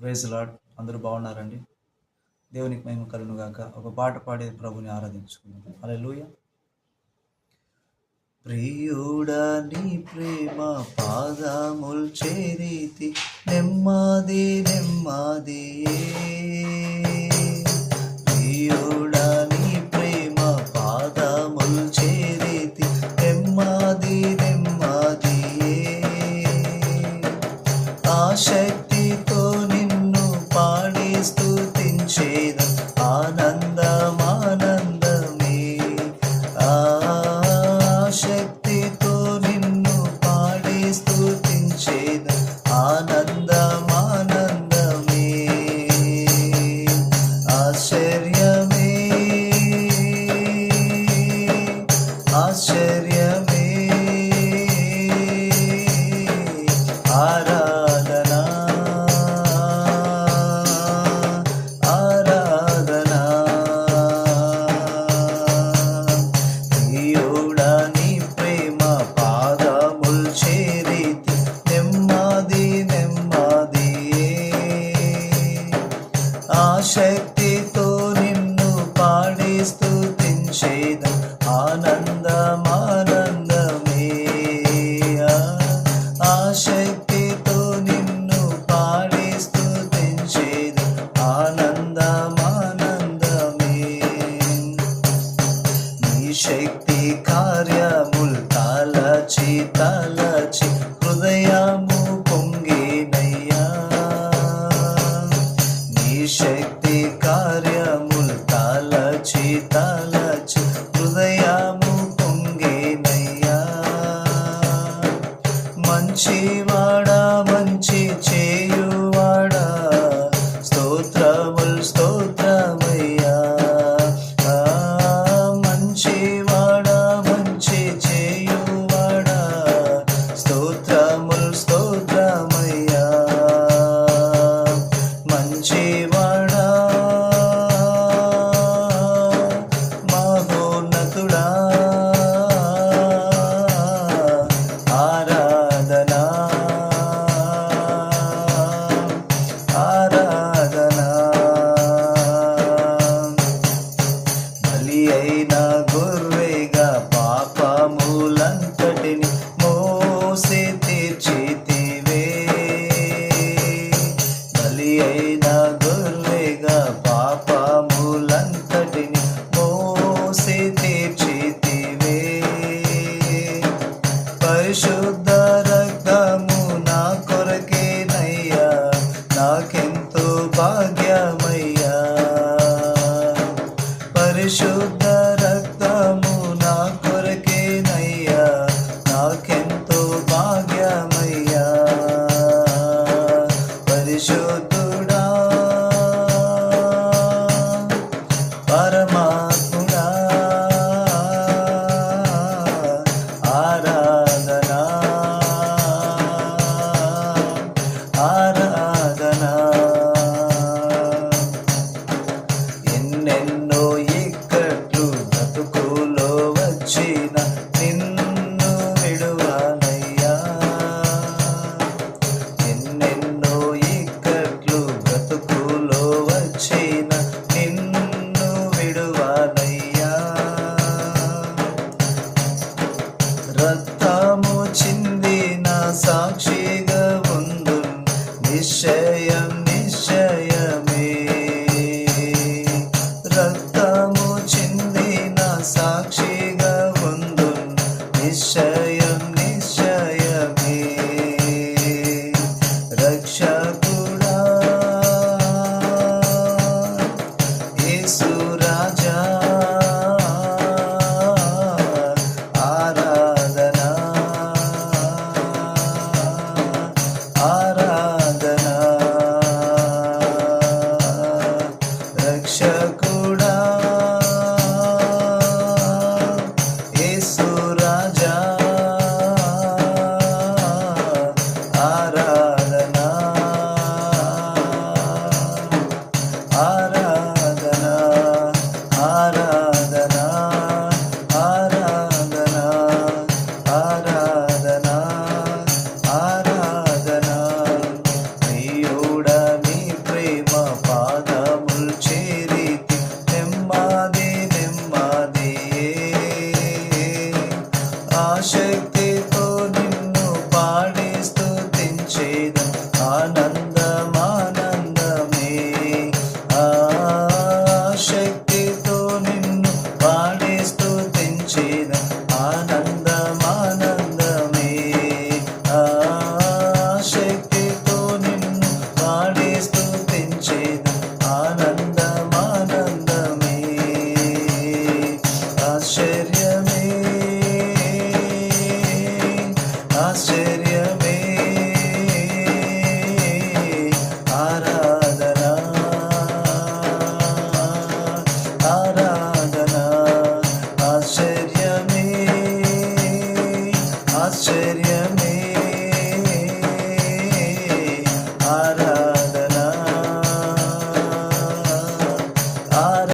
Praise lord అందరూ బాగున్నారండి. దేవునికి మేము కలును గాక ఒక పాట పాడే ప్రభుని ఆరాధించుకుందాం. అలా లూయ ప్రియుడా నీ ప్రేమ పాదముల్ చేరీతి నెమ్మది నెమ్మదియే. 谁能把难？Cristo पा गया నిశ్చయం నిశ్చయమే. రక్తము చిందిన సాక్షిగా ఉందు నిశ్చయం Shaka.